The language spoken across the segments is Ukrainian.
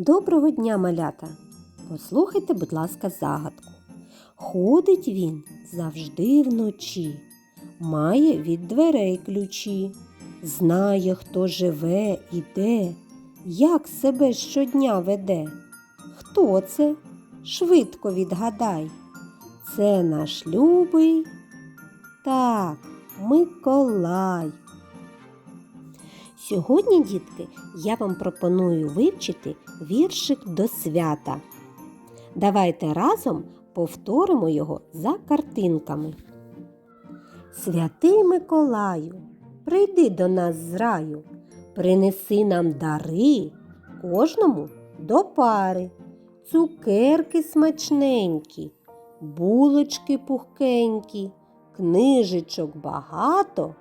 Доброго дня, малята! Послухайте, будь ласка, загадку. Ходить він завжди вночі, має від дверей ключі, знає, хто живе і де, як себе щодня веде. Хто це? Швидко відгадай. Це наш любий. Так, Миколай. Сьогодні, дітки, я вам пропоную вивчити віршик до свята. Давайте разом повторимо його за картинками. Святий Миколаю, прийди до нас з раю, принеси нам дари кожному до пари, цукерки смачненькі, булочки пухкенькі, книжечок багато,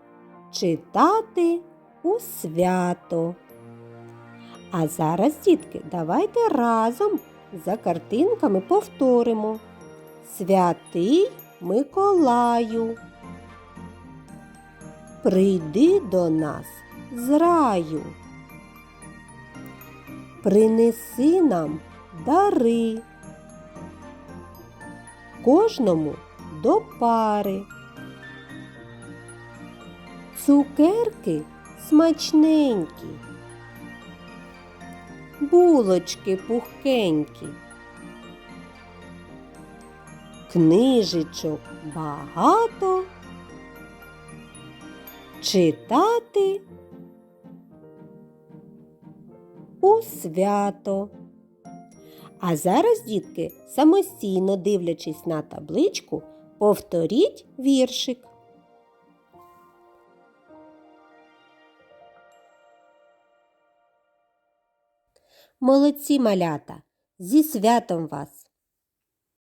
читати у свято. А зараз, дітки, давайте разом за картинками повторимо. Святий Миколаю. Прийди до нас з раю. Принеси нам дари. Кожному до пари. Цукерки смачненькі, булочки пухкенькі, книжечок багато, читати у свято. А зараз, дітки, самостійно дивлячись на табличку, повторіть віршик. Молодці малята! Зі святом вас!